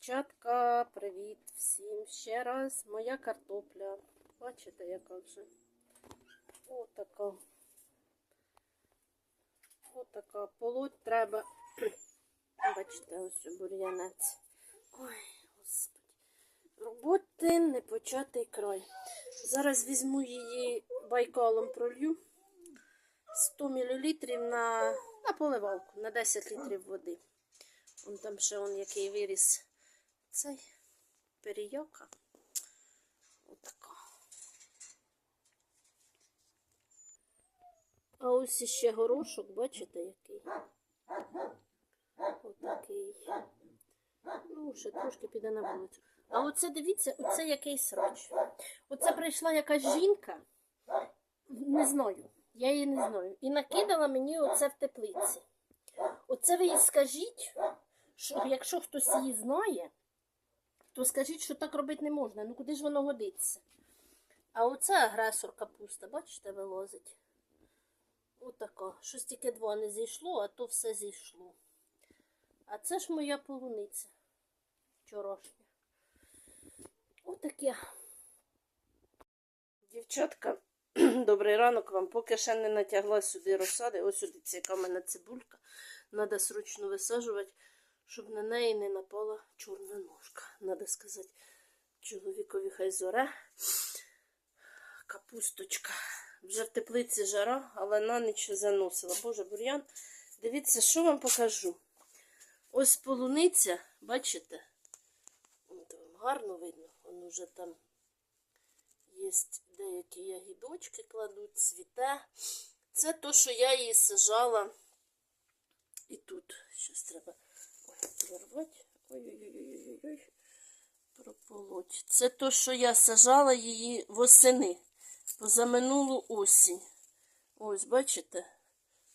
Дівчатка, привіт всім ще раз. Моя картопля. Бачите, яка вже? Отака. Отака. Полоть треба. Бачите, ось бур'янець. Ой, господи. Роботи не початий край. Зараз візьму її байкалом пролью. 100 мл на, на поливалку, на 10 літрів води. Вон там ще он який виріс цей перейока. Отака. А ось іще горошок, бачите, який? Отакий. Ну, ще трошки піде на вулицю. А оце дивіться, оце який срач. Оце прийшла якась жінка, не знаю, я її не знаю, і накидала мені оце в теплиці. Оце ви їй скажіть, що якщо хтось її знає, то скажіть, що так робити не можна. Ну куди ж воно годиться? А оце агресор капуста, бачите, вилозить. Отака. Щось тільки два не зійшло, а то все зійшло. А це ж моя полуниця вчорашня. Отаке. Дівчатка, добрий ранок вам. Поки ще не натягла сюди розсади. Ось сюди яка в мене цибулька. Надо срочно висаджувати, щоб на неї не напала чорна ножка. Надо сказати чоловікові хай зоре. Капусточка. Вже в теплиці жара, але на ніч заносила. Боже, бур'ян. Дивіться, що вам покажу. Ось полуниця, бачите? Гарно видно. Воно вже там є деякі ягідочки кладуть, цвіте. Це то, що я її сажала. І тут щось треба ой, прорвати. Ой-ой-ой-ой-ой. Прополоть. Це то, що я сажала її восени. Позаминулу осінь. Ось, бачите,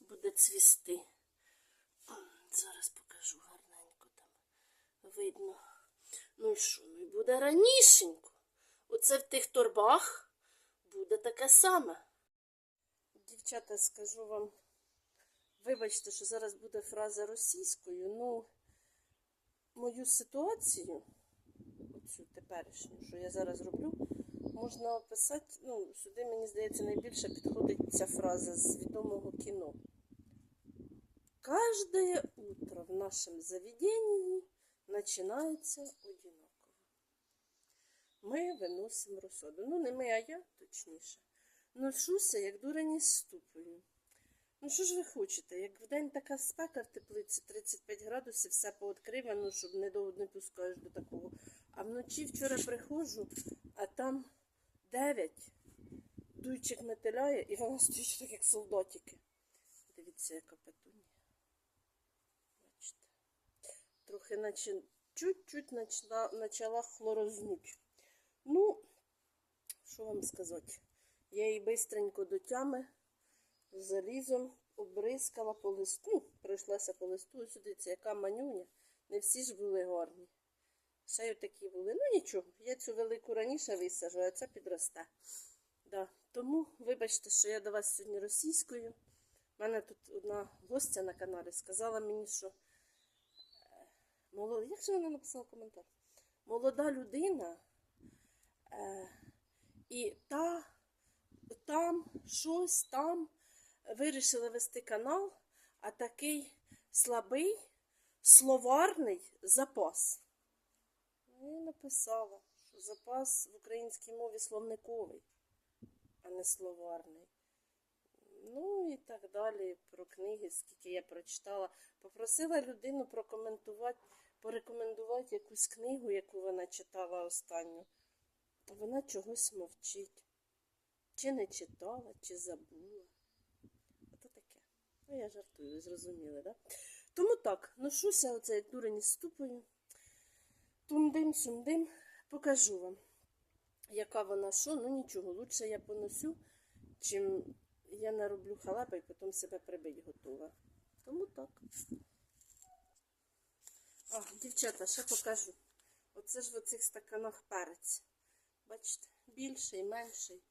буде цвісти. Зараз покажу гарненько там. Видно. Ну і що? Ну і буде ранішенько. Оце в тих торбах буде таке саме. Дівчата, скажу вам, вибачте, що зараз буде фраза російською, ну мою ситуацію, оцю теперішню, що я зараз роблю, можна описати, ну, сюди, мені здається, найбільше підходить ця фраза з відомого кіно. Каждое утро в нашем заведении начинается одинаково. Ми виносимо розсаду. Ну, не ми, а я, точніше. Ношуся, як дурені ступою. Ну, що ж ви хочете? Як вдень така спека в теплиці 35 градусів, все пооткривано, щоб не, до, не пускаєш до такого. А вночі вчора приходжу, а там 9. Дуйчик метеляє, і вона стоїть так, як солдатики. Дивіться, яка петунія. Бачите. Трохи наче чуть-чуть начала хлорознуть. Ну, що вам сказати? Я її бистренько до тями залізом обрискала по листу. Ну, пройшлася по листу. Ось це яка манюня. Не всі ж були гарні. Ще й такі були. Ну нічого, я цю велику раніше висаджу, а ця підросте. Да. Тому, вибачте, що я до вас сьогодні російською. У мене тут одна гостя на каналі сказала мені, що е, молода, як же вона написала коментар? Молода людина е, і та там щось там вирішила вести канал, а такий слабий словарний запас. І написала, що запас в українській мові словниковий, а не словарний. Ну і так далі про книги, скільки я прочитала. Попросила людину прокоментувати, порекомендувати якусь книгу, яку вона читала останню. Вона чогось мовчить. Чи не читала, чи забула. Ну, я жартую, зрозуміли, да? Тому так, ношуся оце як дурені ступою. Тумдим, сюмдим, покажу вам, яка вона що. Ну нічого, лучше я поносю, чим я нароблю халепа і потім себе прибить готова. Тому так. А, дівчата, ще покажу. Оце ж в оцих стаканах перець. Бачите, більший, менший.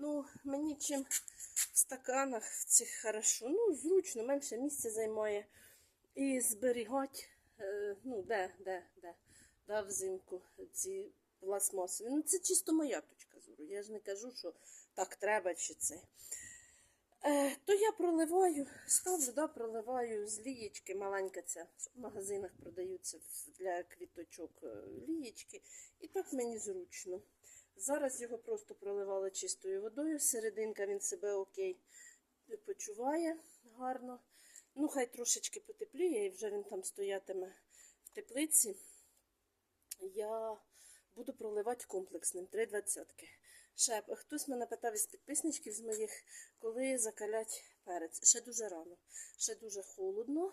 Ну, мені чим в стаканах цих хорошо. Ну, зручно, менше місця займає. І зберігати, е, ну, де, де, де. да, взимку ці пластмасові. Ну, це чисто моя точка зору. Я ж не кажу, що так треба чи це. Е, то я проливаю, ставлю, да, проливаю з лієчки, маленька ця, в магазинах продаються для квіточок е, лієчки. І так мені зручно. Зараз його просто проливали чистою водою, серединка він себе окей почуває гарно. Ну, хай трошечки потепліє, і вже він там стоятиме в теплиці. Я буду проливати комплексним 3 двадцятки. Ще хтось мене питав із підписничків з моїх, коли закалять перець. Ще дуже рано, ще дуже холодно.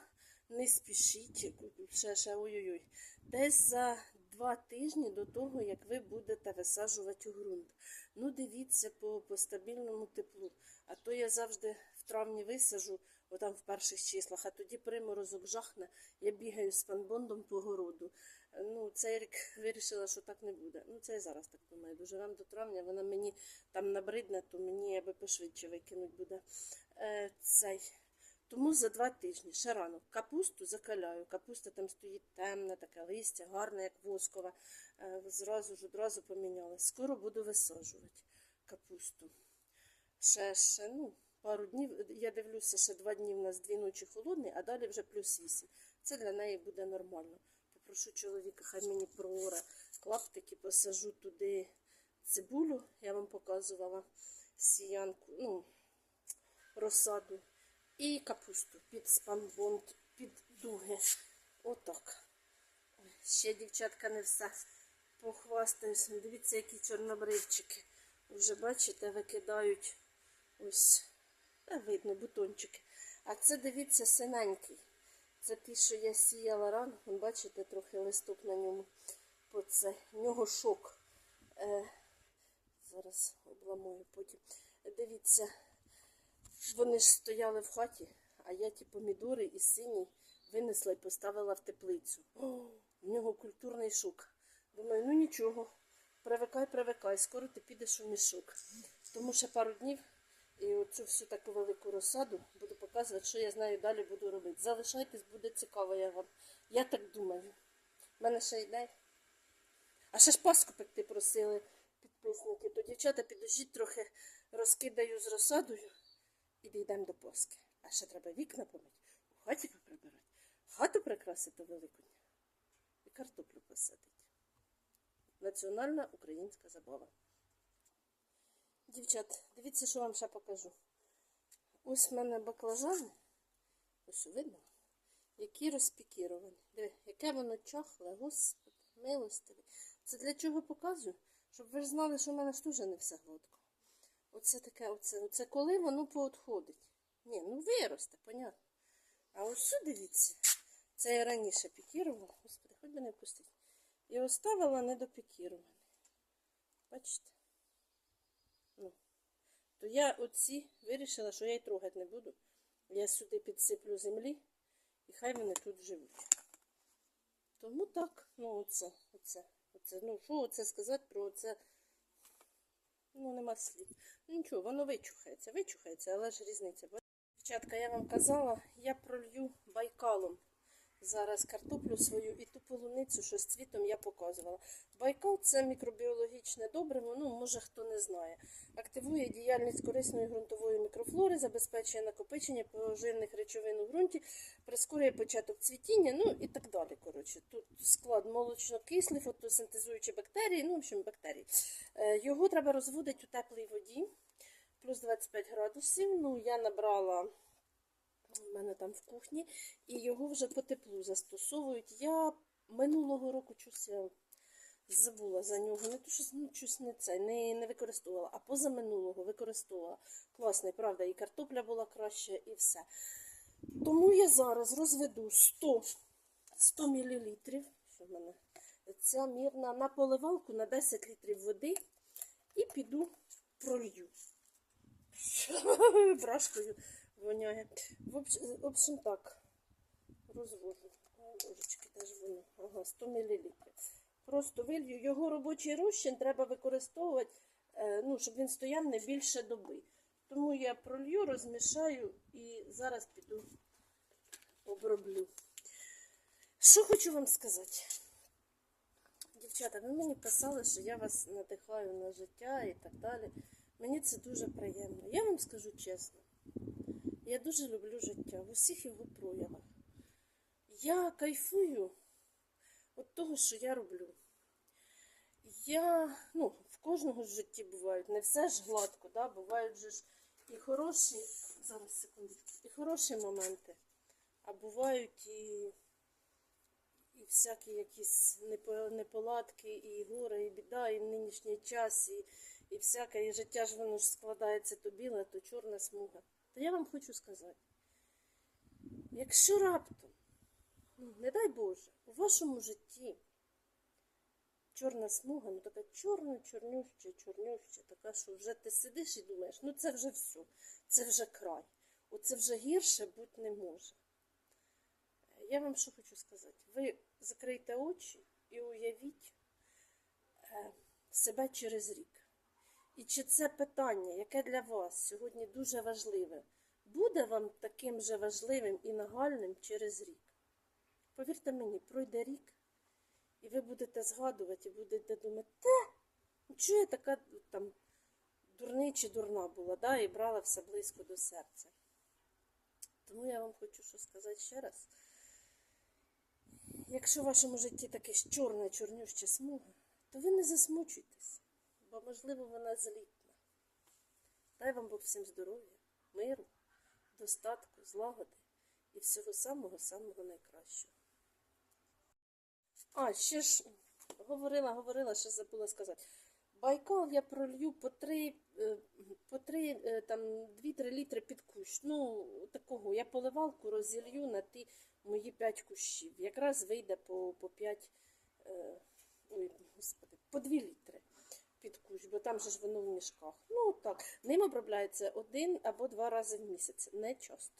Не спішіть, ще, ще ой-ой-ой. Десь за два тижні до того, як ви будете висаджувати у ґрунт. Ну, дивіться по, по стабільному теплу. А то я завжди в травні висажу, отам в перших числах, а тоді приморозок жахне, я бігаю з панбондом по городу. Ну, цей рік вирішила, що так не буде. Ну, це я зараз так думаю. Доживемо до травня, вона мені там набридне, то мені аби пошвидше викинуть буде. Е, цей. Тому за два тижні, ще рано, капусту закаляю. Капуста там стоїть темне, таке листя, гарне, як воскова. Е, зразу ж одразу поміняла. Скоро буду висаджувати капусту. Ще, ще, ну, пару днів. Я дивлюся, ще два дні в нас дві ночі холодний, а далі вже плюс вісім. Це для неї буде нормально. Попрошу чоловіка, хай мені прооре клаптики, посажу туди цибулю, я вам показувала сіянку, ну, розсаду. І капусту під спанбонд, під дуги. Отак. Ще дівчатка не все похвастаюся. Дивіться, які чорнобривчики. Вже бачите, викидають ось, видно, бутончики. А це дивіться синенький. Це ті, що я сіяла рано. Бачите, трохи листок на ньому. По це. В нього шок. Е, зараз обламую потім. Дивіться, вони ж стояли в хаті, а я ті помідори і синій винесла і поставила в теплицю. О, в нього культурний шок. Думаю, ну нічого, привикай, привикай, скоро ти підеш у мішок. Тому ще пару днів і оцю всю таку велику розсаду буду показувати, що я знаю далі буду робити. Залишайтесь, буде цікаво, я вам. Я так думаю. У мене ще йде. А ще ж паску пекти просили підписники. То дівчата підожіть трохи розкидаю з розсадою і дійдемо до Пасхи. А ще треба вікна помити, у хаті поприбирати, хату прикрасити великодня і картоплю посадити. Національна українська забава. Дівчат, дивіться, що вам ще покажу. Ось в мене баклажани, ось видно, які розпікіровані. Диви, яке воно чахле, господи, милостиві. Це для чого показую? Щоб ви ж знали, що в мене ж теж не все гладко. Оце таке, оце, оце коли воно поотходить. Ні, ну виросте, понятно. А ось сюди дивіться. Це я раніше пікірувала. Господи, хоч би не пустить. І оставила недопікіровані. Бачите? Ну. То я оці вирішила, що я й трогати не буду. Я сюди підсиплю землі, і хай вони тут живуть. Тому так, ну оце, оце, оце. Ну, що оце сказати про оце? Ну, нема слів. Ну, нічого, воно вичухається, вичухається, але ж різниця. Дівчатка, я вам казала, я пролью байкалом зараз картоплю свою і ту полуницю, що з цвітом я показувала. Байкал це мікробіологічне добриво, ну, може хто не знає. Активує діяльність корисної ґрунтової мікрофлори, забезпечує накопичення поживних речовин у ґрунті, прискорює початок цвітіння, ну і так далі. Коротше, тут склад молочно-кислий, фотосинтезуючі бактерії, ну, в общем, бактерії. Е, Його треба розводити у теплій воді, плюс 25 градусів. Ну, я набрала в мене там в кухні, і його вже по теплу застосовують. Я минулого року я забула за нього. Не то щось, ну, щось не це, не, не використовувала, а позаминулого використовувала. Класний, правда, і картопля була краще, і все. Тому я зараз розведу 100, 100 мл. Що в мене? Ця мірна на поливалку на 10 літрів води і піду пролью. Брашкою воняє. В общем так, розвожу. О, Божечки, де воно? Ага, 100 мл. Просто вилью. Його робочий розчин треба використовувати, е, ну, щоб він стояв не більше доби. Тому я пролью, розмішаю і зараз піду оброблю. Що хочу вам сказати? Дівчата, ви мені писали, що я вас надихаю на життя і так далі. Мені це дуже приємно. Я вам скажу чесно. Я дуже люблю життя в усіх його проявах. Я кайфую від того, що я роблю. Я, ну, в кожного ж житті бувають, не все ж гладко, да? бувають же ж і хороші, зараз секундочку, і хороші моменти, а бувають і, і всякі якісь неполадки, і горе, і біда, і нинішній час, і, і всяке, і життя ж воно ж складається то біле, то чорна смуга. То я вам хочу сказати, якщо раптом, ну, не дай Боже, у вашому житті чорна смуга, ну така чорна, чорнюща, чорнюща, така, що вже ти сидиш і думаєш, ну це вже все, це вже край. Оце вже гірше бути не може. Я вам що хочу сказати. Ви закрийте очі і уявіть е, себе через рік. І чи це питання, яке для вас сьогодні дуже важливе, буде вам таким же важливим і нагальним через рік? Повірте мені, пройде рік, і ви будете згадувати, і будете думати, те, ну чого я така там дурний чи дурна була, да, і брала все близько до серця. Тому я вам хочу що сказати ще раз. Якщо в вашому житті таке ж чорна, чорнюща смуга, то ви не засмучуйтесь, бо, можливо, вона злітна. Дай вам Бог всім здоров'я, миру, достатку, злагоди і всього самого-самого найкращого. А, ще ж говорила, говорила, ще забула сказати. Байкал я пролью по три, е, по три е, там 2-3 літри під кущ. Ну, такого. Я поливалку розілью на ті мої 5 кущів. Якраз вийде по, по 5, е, ой, господи, по 2 літри під кущ, бо там же ж воно в мішках. Ну так, ним обробляється один або два рази в місяць, не часто.